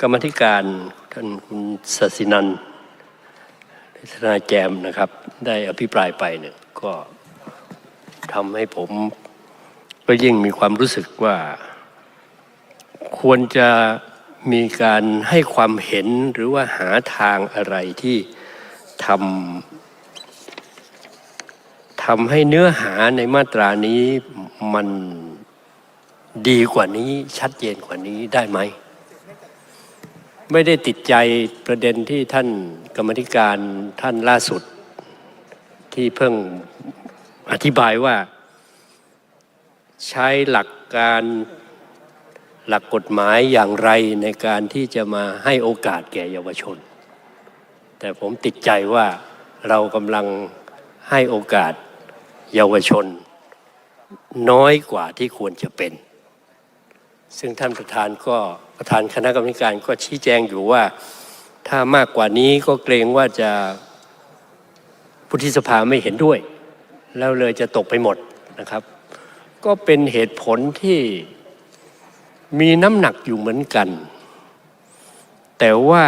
กรรมธิการท่านคุณศศินันทนายแจมนะครับ ได้อภิปรายไปเนี่ยก็ทำให้ผมก็ยิ่งมีความรู้สึกว่า ควรจะมีการให้ความเห็นหรือว่าหาทางอะไรที่ทำทำให้เนื้อหาในมาตรานี้มันดีกว่านี้ชัดเจนกว่านี้ได้ไหม ไม่ได้ติดใจประเด็นที่ท่านกรรมธิการท่านล่าสุด ที่เพิ่งอธิบายว่า ใช้หลักการหลักกฎหมายอย่างไรในการที่จะมาให้โอกาสแก่เยาวชน แต่ผมติดใจว่าเรากำลังให้โอกาสเยาวชน น้อยกว่าที่ควรจะเป็น ซึ่งท่านประธานก็ประธานคณะกรรมการก็ชี้แจงอยู่ว่าถ้ามากกว่านี้ก็เกรงว่าจะพุทธิสภาไม่เห็นด้วย แล้วเลยจะตกไปหมดนะครับ ก็เป็นเหตุผลที่มีน้ำหนักอยู่เหมือนกัน แต่ว่า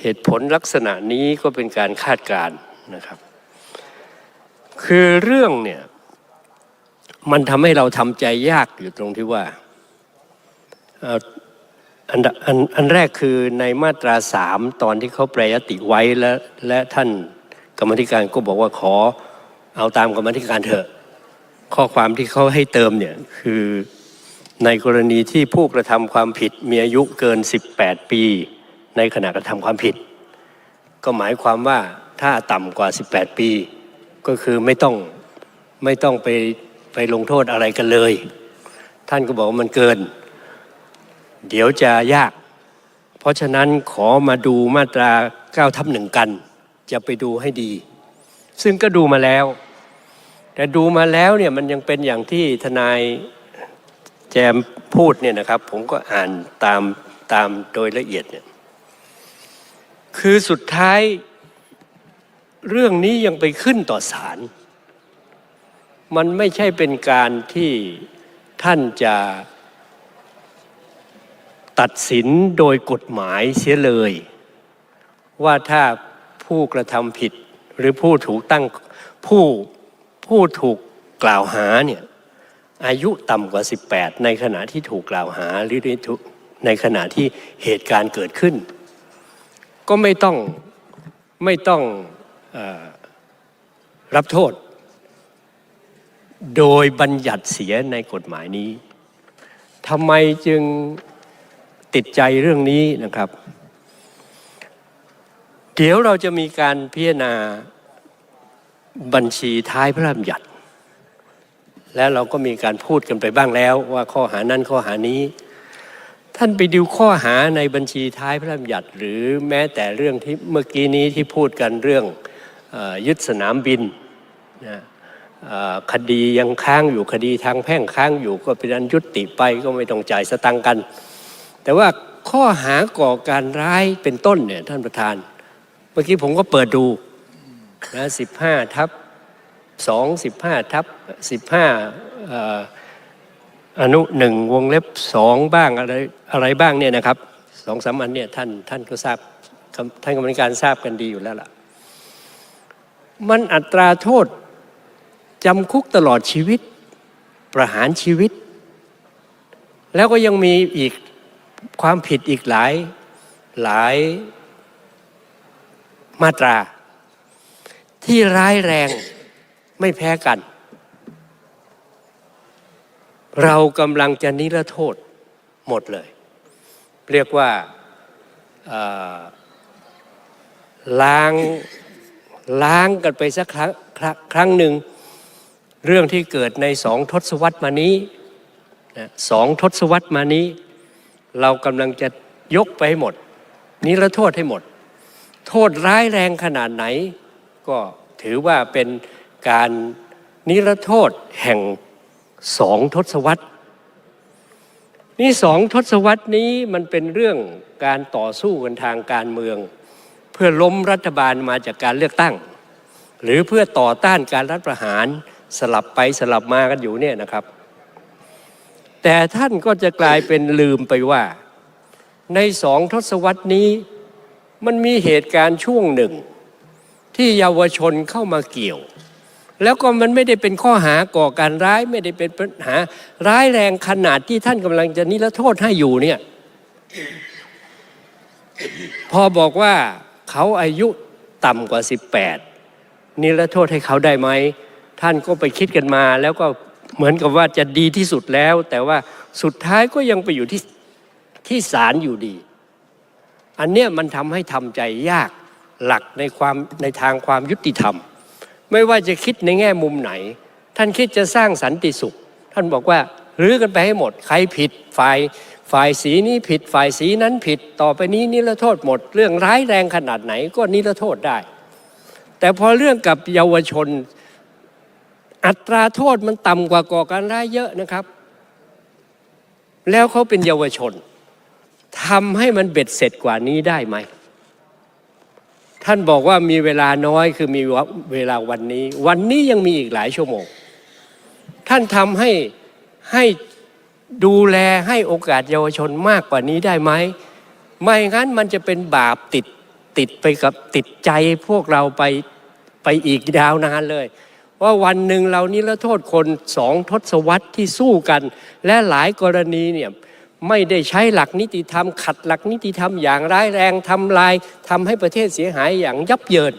เหตุผลลักษณะนี้ก็เป็นการคาดการณ์นะครับ คือเรื่องเนี่ยมันทำให้เราทำใจยากอยู่ตรงที่ว่า อันอันอันแรกคือในมาตราสามตอนที่เขาแปรยติไว้และและท่านกรรมธิการก็บอกว่าขอเอาตามกรรมธิการเถอะ ข้อความที่เขาให้เติมเนี่ยคือในกรณีที่ผู้กระทำความผิดมีอายุเกิน 18 ปี ในขณะกระทำความผิด ก็หมายความว่าถ้าต่ำกว่า 18 ปี ก็คือไม่ต้องไม่ต้องไปไปลงโทษอะไรกันเลย ท่านก็บอกว่ามันเกิน เดี๋ยวจะยาก เพราะฉะนั้นขอมาดูมาตรา9ทับหนึ่งกัน จะไปดูให้ดี ซึ่งก็ดูมาแล้ว แต่ดูมาแล้วเนี่ยมันยังเป็นอย่างที่ทนายแจมพูดเนี่ยนะครับ ผมก็อ่านตามตามโดยละเอียดเนี่ยคือสุดท้ายเรื่องนี้ยังไปขึ้นต่อศาลมันไม่ใช่เป็นการที่ท่านจะ ตัดสินโดยกฎหมายเสียเลย ว่าถ้าผู้กระทำผิดหรือผู้ถูกตั้งผู้ผู้ถูกกล่าวหาเนี่ยอายุต่ำกว่า 18 ในขณะที่ถูกกล่าวหาหรือในขณะที่เหตุการณ์เกิดขึ้น ก็ไม่ต้องไม่ต้องอรับโทษ โดยบัญญัติเสียในกฎหมายนี้ทำไมจึง ติดใจเรื่องนี้นะครับ เดี๋ยวเราจะมีการพิจารณาบัญชีท้ายพระราชบัญญัติ แล้วเราก็มีการพูดกันไปบ้างแล้ว ว่าข้อหานั้นข้อหานี้ ท่านไปดูข้อหาในบัญชีท้ายพระราชบัญญัติ หรือแม้แต่เรื่องที่เมื่อกี้นี้ที่พูดกันเรื่องอยึดสนามบินนะคดียังค้างอยู่คดีทางแพ่งค้างอยู่ก็เป็นอันยุติไปก็ไม่ต้องจ่ายสตังค์กัน แต่ว่าข้อหาก่อการร้ายเป็นต้นเนี่ยท่านประธาน เมื่อกี้ผมก็เปิดดูนะสิบห้าทับสองสิบห้าทับสิบห้าอนุหนึ่งวงเล็บสองบ้างอะไรอะไรบ้างเนี่ยนะครับสองสามอันเนี่ยท่านท่านก็ทราบท่านกรรมการทราบกันดีอยู่แล้วล่ะ มันอัตราโทษจำคุกตลอดชีวิตประหารชีวิต แล้วก็ยังมีอีก ความผิดอีกหลายหลายมาตรา ที่ร้ายแรงไม่แพ้กัน เรากำลังจะนิรโทษหมดเลย เรียกว่าล้างล้างกันไปสักครั้งครั้งครั้งหนึ่ง เรื่องที่เกิดในสองทศวรรษมานี้สองทศวรรษมานี้ เรากำลังจะยกไปให้หมดนิรโทษให้หมด โทษร้ายแรงขนาดไหน ก็ถือว่าเป็นการนิรโทษแห่งสองทศวรรษนี่สองทศวรรษนี้มันเป็นเรื่องการต่อสู้กันทางการเมือง เพื่อล้มรัฐบาลมาจากการเลือกตั้ง หรือเพื่อต่อต้านการรัฐประหารสลับไปสลับมากันอยู่เนี่ยนะครับ แต่ท่านก็จะกลายเป็นลืมไปว่า ในสองทศวรรษนี้มันมีเหตุการณ์ช่วงหนึ่ง ที่เยาวชนเข้ามาเกี่ยว แล้วก็มันไม่ได้เป็นข้อหาก่อการร้ายไม่ได้เป็นปัญหาร้ายแรงขนาดที่ท่านกำลังจะนิรโทษให้อยู่เนี่ยพอบอกว่าเขาอายุต่ำกว่า 18นิรโทษให้เขาได้ไหมท่านก็ไปคิดกันมาแล้วก็ เหมือนกับว่าจะดีที่สุดแล้ว แต่ว่าสุดท้ายก็ยังไปอยู่ที่ที่ศาลอยู่ดี อันเนี้ยมันทำให้ทำใจยากหลักในความในทางความยุติธรรม ไม่ว่าจะคิดในแง่มุมไหน ท่านคิดจะสร้างสันติสุข ท่านบอกว่ารื้อกันไปให้หมด ใครผิดฝ่ายฝ่ายสีนี้ผิดฝ่ายสีนั้นผิดต่อไปนี้นิรโทษหมด เรื่องร้ายแรงขนาดไหนก็นิรโทษได้ แต่พอเรื่องกับเยาวชน อัตราโทษมันต่ำกว่าก่อการร้ายเยอะนะครับ แล้วเขาเป็นเยาวชนทำให้มันเบ็ดเสร็จกว่านี้ได้ไหม ท่านบอกว่ามีเวลาน้อยคือมีเวลาวันนี้ วันนี้ยังมีอีกหลายชั่วโมง ท่านทำให้ให้ดูแลให้โอกาสเยาวชนมากกว่านี้ได้ไหม ไม่งั้นมันจะเป็นบาปติดติดไปกับติดใจพวกเราไปไปอีกยาวนานเลย ว่าวันหนึ่งเรานิรโทษคนสองทศวรรษที่สู้กัน และหลายกรณีเนี่ยไม่ได้ใช้หลักนิติธรรม ขัดหลักนิติธรรมอย่างร้ายแรงทำลายทำให้ประเทศเสียหายอย่างยับเยิน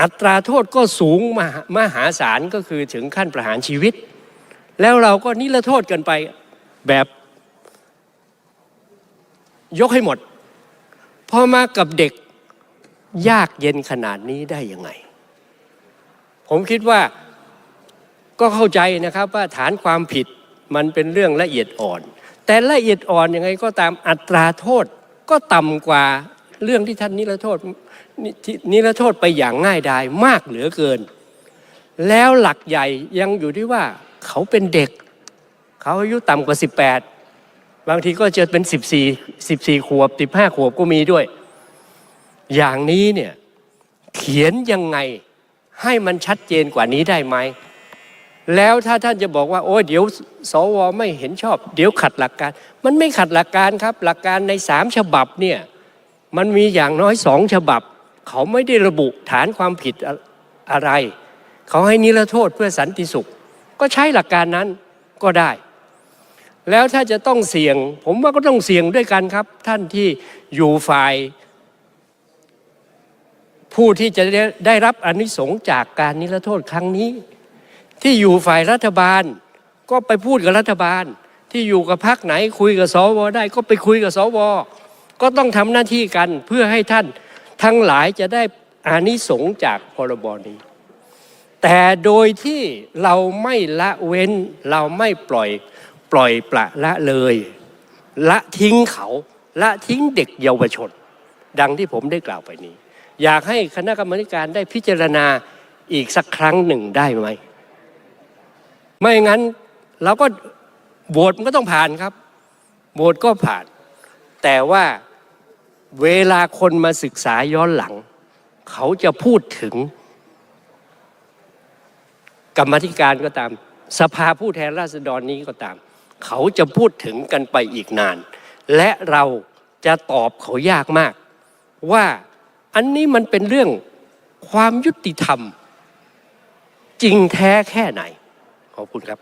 อัตราโทษก็สูงมหามหาศาลก็คือถึงขั้นประหารชีวิต แล้วเราก็นิรโทษกันไปแบบยกให้หมด พอมากับเด็กยากเย็นขนาดนี้ได้ยังไง ผมคิดว่าก็เข้าใจนะครับว่าฐานความผิดมันเป็นเรื่องละเอียดอ่อน แต่ละเอียดอ่อนยังไงก็ตามอัตราโทษก็ต่ำกว่าเรื่องที่ท่านนิรโทษนินิรโทษไปอย่างง่ายดายมากเหลือเกิน แล้วหลักใหญ่ยังอยู่ที่ว่าเขาเป็นเด็ก เขาอายุต่ำกว่า 18 บางทีก็จะเป็น 14 14 ขวบ 15 ขวบก็มีด้วย อย่างนี้เนี่ยเขียนยังไง ให้มันชัดเจนกว่านี้ได้ไหม แล้วถ้าท่านจะบอกว่า โอ้ยเดี๋ยวสวไม่เห็นชอบ เดี๋ยวขัดหลักการ มันไม่ขัดหลักการครับ หลักการในสามฉบับเนี่ยมันมีอย่างน้อยสองฉบับ เขาไม่ได้ระบุฐานความผิดอะอะไร เขาให้นิรโทษเพื่อสันติสุข ก็ใช้หลักการนั้นก็ได้ แล้วถ้าจะต้องเสี่ยง ผมว่าก็ต้องเสี่ยงด้วยกันครับ ท่านที่อยู่ฝ่าย ผู้ที่จะได้ไดรับอนิสงส์จากการนิรโทษครั้งนี้ ที่อยู่ฝ่ายรัฐบาล ก็ไปพูดกับรัฐบาล ที่อยู่กับพรรคไหนคุยกับสวได้ก็ไปคุยกับสวก็ต้องทำหน้าที่กันเพื่อให้ท่านทั้งหลายจะได้อานิสงส์จากพรบนี้ แต่โดยที่เราไม่ละเว้นเราไม่ปล่อยปล่อยปละละเลย ละทิ้งเขา ละทิ้งเด็กเยาวชน ดังที่ผมได้กล่าวไปนี้ อยากให้คณะกรรมการได้พิจารณาอีกสักครั้งหนึ่งได้ไหม ไม่งั้นเราก็โหวตมันก็ต้องผ่านครับโหวตก็ผ่าน แต่ว่าเวลาคนมาศึกษาย้อนหลัง เขาจะพูดถึง กรรมธิการก็ตาม สภาผู้แทนราษฎรนี้ก็ตาม เขาจะพูดถึงกันไปอีกนาน และเราจะตอบเขายากมากว่า อันนี้มันเป็นเรื่องความยุติธรรม จริงแท้แค่ไหน ขอบคุณครับ